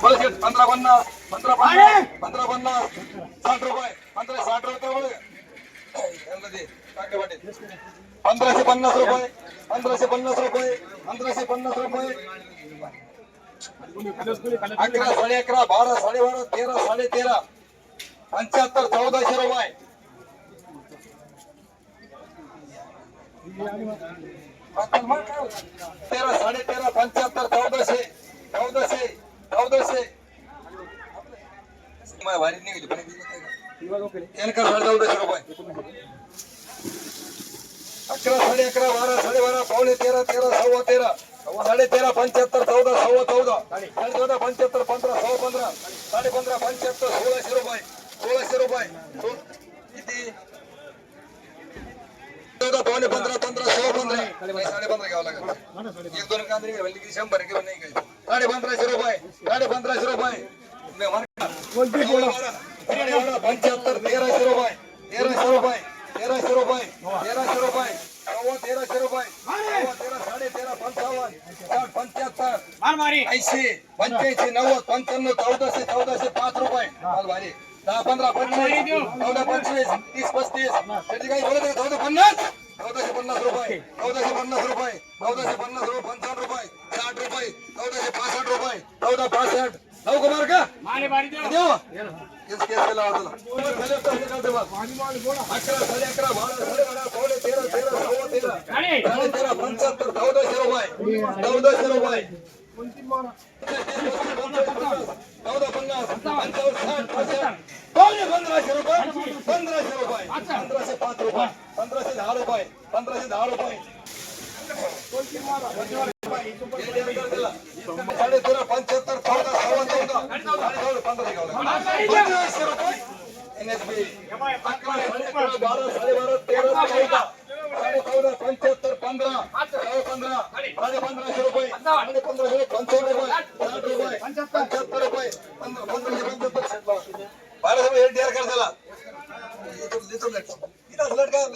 बोला शेठ, पंधरा पन्नास पंधरा पन्नास पंधरा पन्नास साठ रुपये पंधरा साठ रुपये. पंधराशे पन्नास रुपये पंधराशे पन्नास रुपये पंधराशे पन्नास रुपये. अकरा साडे अकरा बारा साडे बारा तेरा साडे तेरा. पंच्याहत्तर चौदाशे रुपये. तेरा साडे तेरा पंच्याहत्तर चौदाशे. यांना साडे चौदाशे रुपये अकरा साडे अकरा बारा साडे बारा पावणे तेरा तेरा सव्वा तेरा साडे तेरा पंच्याहत्तर चौदा सव्वा चौदा साडे चौदा पंच्याहत्तर पंधरा सव्वा पंधरा साडे पंधरा पंच्याहत्तर सोळाशे रुपये सोळाशे रुपये किती चौदा पावणे पंधरा पंधरा सव्वा पंधरा साडे पंधरा घ्यावं लागेल एक दोन कांदे घ्यावे लागले शंभर किलो नाही काय साडे पंधराशे रुपये साडे पंधराशे रुपये नाही, मार्केट. साडे बारा, पंच्याहत्तर तेराशे रुपये तेराशे रुपये तेराशे रुपये तेराशे रुपये सव्वा तेराशे रुपये सव्वा तेरा साडे तेरा पंचावन्न साठ पंच्याहत्तर ऐंशी पंच्याऐंशी नव्वद पंच्याण्णव चौदाशे चौदाशे पाच रुपये माल भारी दहा पंधरा पंचवीस चौदा पंचवीस तीस पस्तीस त्याची काही बोलत नाही चौदा पन्नास चौदाशे पन्नास रुपये चौदाशे पन्नास रुपये चौदाशे पन्नास रुपये पंचावन्न रुपये साठ रुपये चौदाशे पासष्ट रुपये चौदा पासष्ट नऊ कुमार का देऊ केस केस केला होता अकरा साडे अकरा बारा साडे बारा पावणे तेरा तेरा सव्वा तेरा साडे तेरा पंच्याहत्तर चौदाशे रुपये चौदाशे रुपये चौदा पन्नास पंचावन्न साठ पासष्ट पावणे पंधराशे रुपये पंधराशे रुपये. पंधराशे पाच रुपये. पंधराशे दहा रुपये. पंधराशे दहा रुपये साडे तेरा पंच्याहत्तर चौदा सव्वा चौदा साडे चौदा पंधरा घ्यावं लागेल. पंधराशे रुपये NSB. अकरा साडे अकरा बारा साडे बारा तेरा चौदा साडे चौदा पंच्याहत्तर पंधरा साडे पंधरा साडे पंधराशे रुपये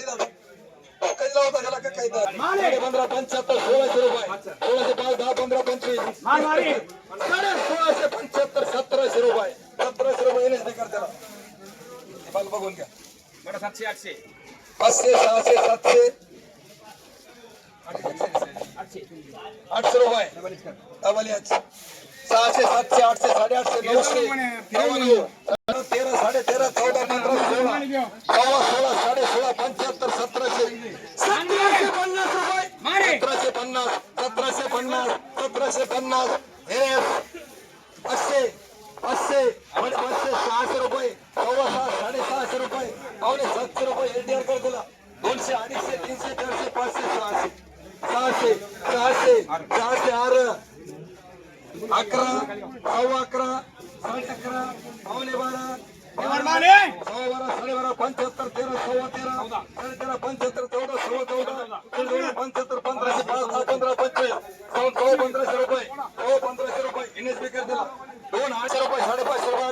साडे पंचावन्न रुपये त्याला? साडे पंधरा पंच्याहत्तर सोळाशे सोळाशे पाच दहा पंधरा पंचवीस. साडे सोळाशे पंच्याहत्तर सतराशे सतराशे नाही कर त्याला. बघून घ्या. सातशे आठशे. पाचशे सहाशे सातशे. आठशे. रुपये. Double H. सहाशे सातशे आठशे साडेआठशे नऊशे तेरा साडे तेरा चौदा पंधरा सोळा. सोळा साडे सोळा पंच्याहत्तर सतराशे सतराशे पन्नास रुपये सतराशे पन्नास सतराशे पन्नास सतराशे पन्नास. हे पाचशे पाचशे म्हणजे पाचशे सहाशे रुपये सव्वा सहा साडे सहाशे रुपये पावणे सातशे रुपये एलडीआर कर तुला. दोनशे अडीचशे तीनशे चारशे पाचशे सहाशे. सहाशे सहाशे सहाशे आर. अकरा सव्वा अकरा साठ अकरा पावणे बारा बारा साडे बारा पंच्याहत्तर तेरा सव्वा तेरा साडे तेरा पंच्याहत्तर चौदा सव्वा चौदा साडे चौदा पंच्याहत्तर पंधराशे पाच दहा पंधरा पंचवीस पंधराशे रुपये पंधराशे रुपये गिनेस बेकर दिला दोन आठशे रुपये साडेपाचशे रुपये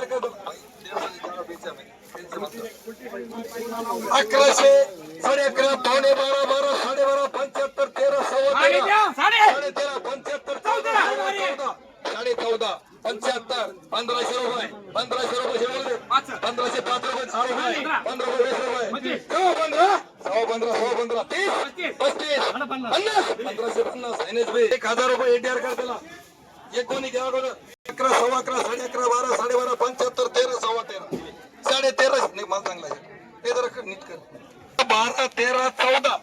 अकराशे साडे अकरा पावणे बारा बारा साडे बारा पंच्याहत्तर तेरा सव्वा तेरा. साडे! तेरा पंच्याहत्तर चौदा साडे चौदा. पंच्याहत्तर पंधराशे रुपये पंधराशे रुपये पंधराशे पाच रुपये. दहा रुपये पंधरा. रुपये वीस रुपये. सव्वा पंधरा. सव्वा पंधरा सव्वा पंधरा. तीस. पस्तीस. पन्नास. पंधराशे पन्नास. बी. एक हजार रुपये एटीआर कर त्याला एक कोणी घ्या अगोदर. अकरा सव्वा अकरा साडे अकरा बारा साडे बारा पंच्याहत्तर तेरा सव्वा तेरा. साडे तेरा. नाही मला चांगला आहे. ते जरा कर, नीट कर. बारा तेरा चौदा.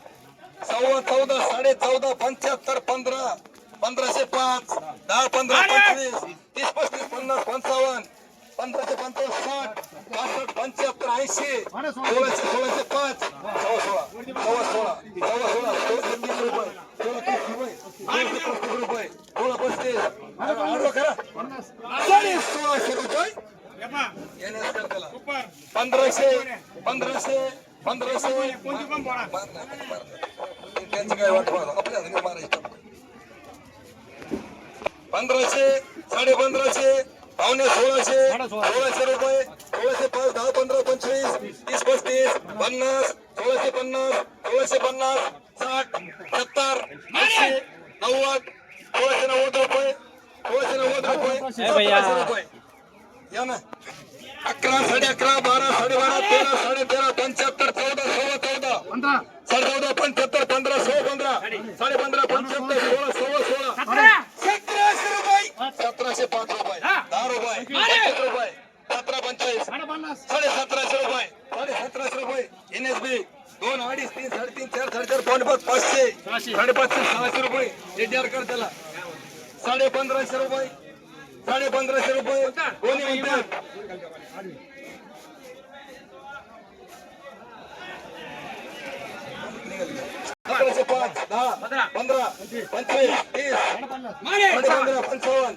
सव्वा चौदा साडे चौदा पंच्याहत्तर पंधरा. पंधराशे पाच. दहा पंधरा पंचवीस. तीस पस्तीस पन्नास पंचावन्न. पंधराशे पंचावन्न साठ. पासष्ट पंच्याहत्तर ऐंशी. सोळाशे सोळाशे पाच. सव्वा सोळा. सव्वा सोळा. सव्वा सोळा. सोळाशे तीस रुपये. सोळा तीस रुपये. सोळाशे पस्तीस रुपये. सोळा पस्तीस. करा. सोळाशे रुपये. पंधराशे पंधराशे पंधराशे. त्यांची काय वाट पाहतो? आपल्या मारायचं. पंधराशे साडे पंधराशे पावणे सोळाशे सोळाशे. रुपये सोळाशे पाच दहा पंधरा पंचवीस तीस पस्तीस पन्नास सोळाशे पन्नास सोळाशे पन्नास साठ सत्तर ऐंशी नव्वद सोळाशे नव्वद रुपये सोळाशे नव्वद रुपये रुपये. या ना. अकरा साडे अकरा बारा साडेबारा तेरा साडे तेरा पंच्याहत्तर चौदा सोळा चौदा. साडे चौदा पंच्याहत्तर पंधरा सोळा पंधरा साडे पंधरा पंच्याहत्तर सोळा सोळा सोळा सतराशे रुपये सतराशे पाच रुपये दहा रुपये पंचवीस रुपये सतरा पंचेचाळीस साडे सतराशे रुपये साडे सतराशे रुपये. एन एस बी दोन अडीच तीन साडेतीन चार साडेचार पाच पाचशे साडेपाचशे सहाशे रुपये. एटीआर कर त्याला. साडे पंधराशे रुपये. साडे पंधराशे रुपये. कोणी म्हणतात? अकराशे पाच दहा पंधरा. पंचवीस तीस पंधरा पंचावन्न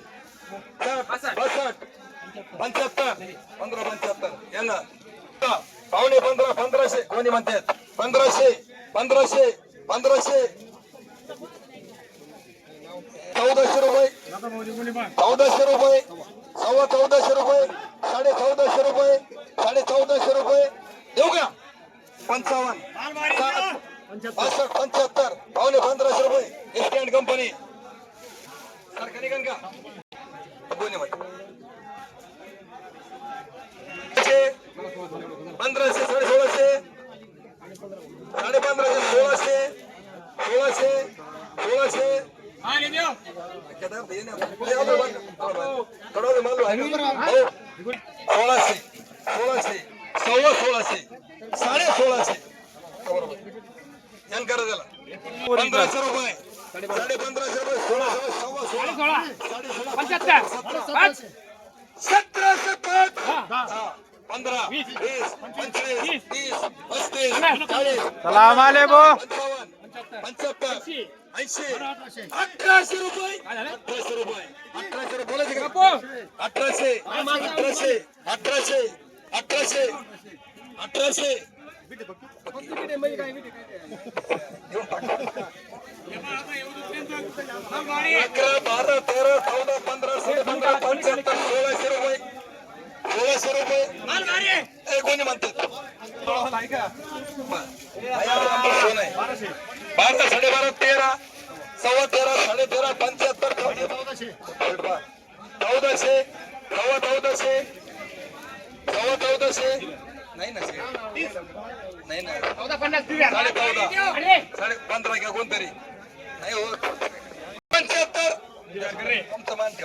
पंच्याहत्तर पंधरा पंच्याहत्तर. यांना. पावणे पंधरा पंधराशे. कोणी म्हणतात पंधराशे. पंधराशे. पंधराशे. चौदाशे रुपये. चौदाशे रुपये. सव्वा चौदाशे रुपये. साडे चौदाशे रुपये. साडे चौदाशे रुपये. देऊ का? पंचावन्न. पासष्ट पंच्याहत्तर पावणे पंधराशे रुपये. एस अँड कंपनी सारखं निघन का? कोणी म्हणतात पंधराशे साडे सोळाशे साडे पंधराशे सोळाशे सोळाशे सोळाशे सोळाशे सोळाशे सव्वा सोळाशे साडे सोळाशे यान करा त्याला पंधराशे रुपये साडे पंधराशे रुपये सोळा सव्वा सोळा साडे सोळा पंच्याहत्तर सतराशे पाच पंधरा वीस पंचवीस तीस पस्तीस चाळीस सलाम आले बो पंचावन्न पंच्याहत्तर ऐंशी. अठराशे रुपये. अठराशे रुपये. अठराशे रुपये. बोलायचे का? अठराशे. अठराशे. अठराशे. अठराशे. अठराशे. अकरा बारा तेरा चौदा पंधरा सोळा पंधरा पंच्याहत्तर सोळाशे रुपये. सोळाशे रुपये. ए, कोणी म्हणतात? बारा साडेबारा तेरा. सव्वा तेरा साडे तेरा पंच्याहत्तर चौदाशे. सव्वा चौदाशे सव्वा चौदाशे. नाही ना. नाही ना. साडे चौदा. साडे पंधरा घ्या कोणतरी. नाही हो पंच्याहत्तर. तुमचं मान.